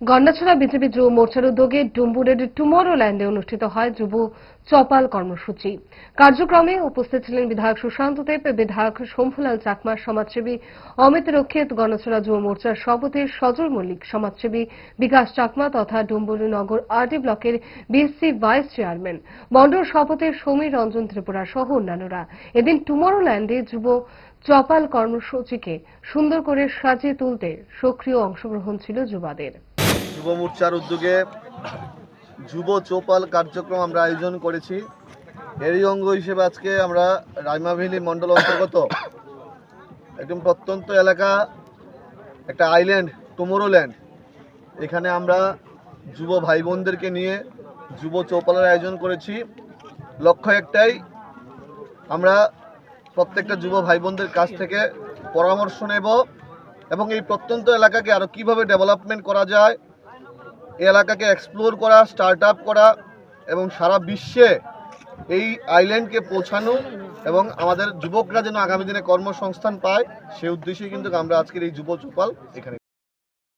Gandacherra BJP যুব মোর্চার উদ্যোগে ডুম্বুরের টুমোরো ল্যান্ডে অনুষ্ঠিত হয় যুব চপাল কর্মসূচি। কার্যক্রমে উপস্থিত ছিলেন বিধায়ক সুশান্ত দেব, বিধায়ক শম্ভুলাল চাকমা, সমাজসেবী অমিত রক্ষিত গণছড়া যুব মোর্চার সভাপতি সজল মল্লিক, সমাজসেবী বিকাশ চাকমা তথা ডুম্বুরি নগর আরডি ব্লকের বিএসসি ভাইস চেয়ারম্যান। মন্ডল সভাপতি সমীর রঞ্জন ত্রিপুরা সহ অন্যান্যরা। এদিন টুমোরো ল্যান্ডে যুব চপাল কর্মসূচিকে সুন্দর করে সাজিয়ে তুলতে সক্রিয় অংশগ্রহণ ছিল যুবাদের। যুব মোর্চার উদ্যোগে যুব চৌপাল কার্যক্রম আমরা আয়োজন করেছি। এরই অঙ্গ হিসেবে আজকে আমরা রাইমাভেলি মণ্ডল অন্তর্গত একদম প্রত্যন্ত এলাকা, একটা আইল্যান্ড, টুমোরোল্যান্ড। এখানে আমরা যুব ভাই বোনদেরকে নিয়ে যুব চৌপালের আয়োজন করেছি। লক্ষ্য একটাই, আমরা প্রত্যেকটা যুব ভাই বোনদের কাছ থেকে পরামর্শ নেব এবং এই প্রত্যন্ত এলাকাকে আরও কীভাবে ডেভেলপমেন্ট করা যায় এলাকাকে এক্সপ্লোর করা স্টার্ট আপ করা এবং সারা বিশ্বে এই আইল্যান্ডকে পৌঁছানো এবং আমাদের যুবকরা যেন আগামী দিনে কর্মসংস্থান পায়, সে উদ্দেশ্যেই কিন্তু আমরা আজকের এই যুব চোপাল এখানে